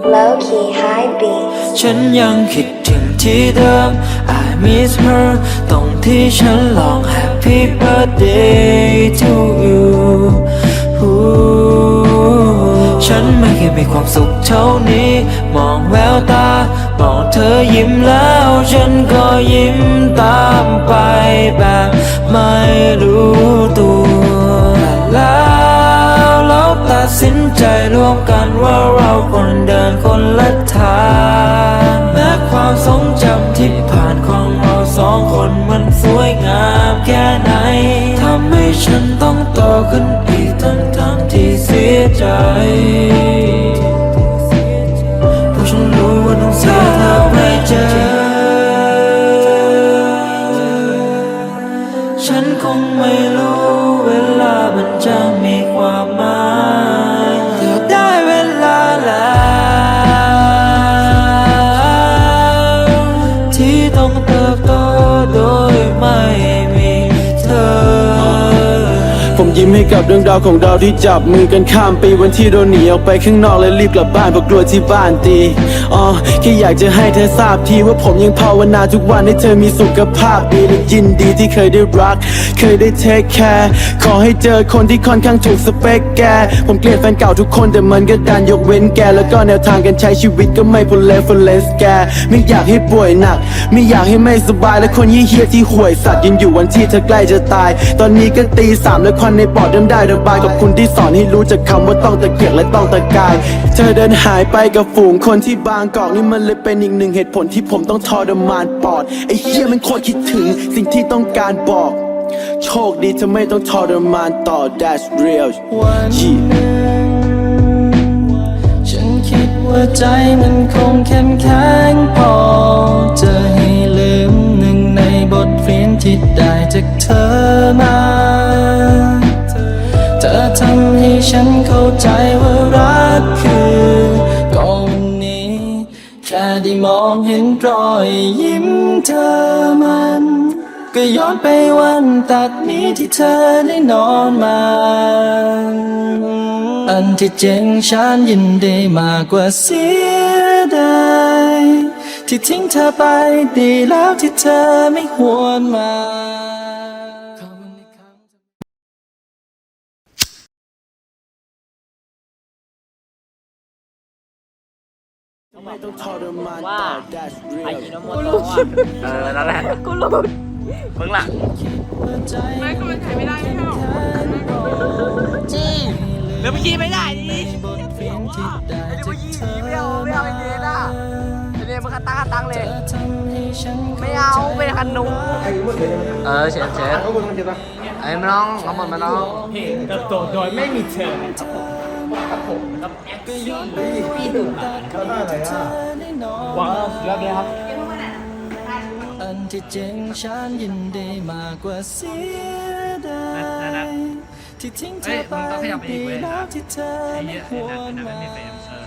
Key High Beat ฉันยังคิดถึงที่เดิม I miss her ตรงที่ฉันลอง Happy birthday to you ฉันไม่เคยมีความสุขเท่านี้ มองแววตา มองเธอยิ้มแล้วฉันก็ยิ้มตามไปแบบไม่รู้ สินใจร่วมกันว่าเราคนเดินคนละทางแม้ความทรงจำที่ผ่านของเราสองคนมันสวยงามแค่ไหนทำให้ฉันต้องโตขึ้นอีกทั้งทั้งที่เสียใจ เติบโตโดยไม่ ยิ้มให้กับเรื่องราวของเราที่จับมือกันข้ามปีวันที่เราหนีออกไปข้างนอกและรีบกลับบ้านเพราะกลัวที่บ้านตีอ๋อแค่อยากจะให้เธอทราบทีว่าผมยังภาวนาทุกวันให้เธอมีสุขภาพดีและยินดีที่เคยได้รัก เคยได้เทคแคร์ขอให้เจอคนที่ค่อนข้างถูกสเปคแก ผมเกลียดแฟนเก่าทุกคนแต่มันก็ดันยกเว้นแก แล้วก็แนวทางการใช้ชีวิตก็ไม่พลเลฟเลสแก ไม่อยากให้ป่วยหนัก ไม่อยากให้ไม่สบายและคนยี่เฮียที่ห่วยสัตว์ยังอยู่วันที่เธอใกล้จะตาย ตอนนี้ก็ตีสามและควันในปอดเริ่มได้ระบายกับคุณที่สอนให้รู้จักคำว่าต้องตะเกียกและต้องตะกาย เธอเดินหายไปกับฝูงคนที่บางกอกนี่มันเลยเป็นอีกหนึ่งเหตุผลที่ผมต้องทรมานปอดไอ้เฮียมันโคตรคิดถึงสิ่งที่ต้องการบอก โชคดีเธอไม่ต้องทรมานต่อ that's real วันหนึ่งฉันคิดว่าใจมันคงเข้มแข็งพอ เธอทำให้ฉันเข้าใจว่ารักคือก่อนนี้ แค่ได้มองเห็นรอยยิ้มเธอมัน ก็ย้อนไปวันตัดนี้ที่เธอได้นอนมาอันที่จริงฉันยินดีมากกว่าเสียดายที่ทิ้งเธอไปดีแล้วที่เธอไม่หวนมา ไม่ต้องทรมานต่อ that's ไอ้ real ยินโมโตะอะเออนั่นแหละกูรู้มึงล่ะไม่ก็มันใช้ไม่ได้ไม่ใช่หรอจีหรือเมื่อกี้ไม่ได้ดิไอ้ดูยี่ไม่เอาไม่เอาไอ้เดนอะไอ้เดนมึงคัดตั้งคัดตั้งเลย ไม่เอาเป็นคันนุเออเชฟเชฟไอ้มาน้องเอาหมดมาน้องกระโดดโดยไม่มีเธอ ว้าวสุดยอดเลยครับอันที่จริงฉันยินดีมากกว่าเสียดายที่ทิ้งเธอไปดีแล้วที่เธอไม่หวนมา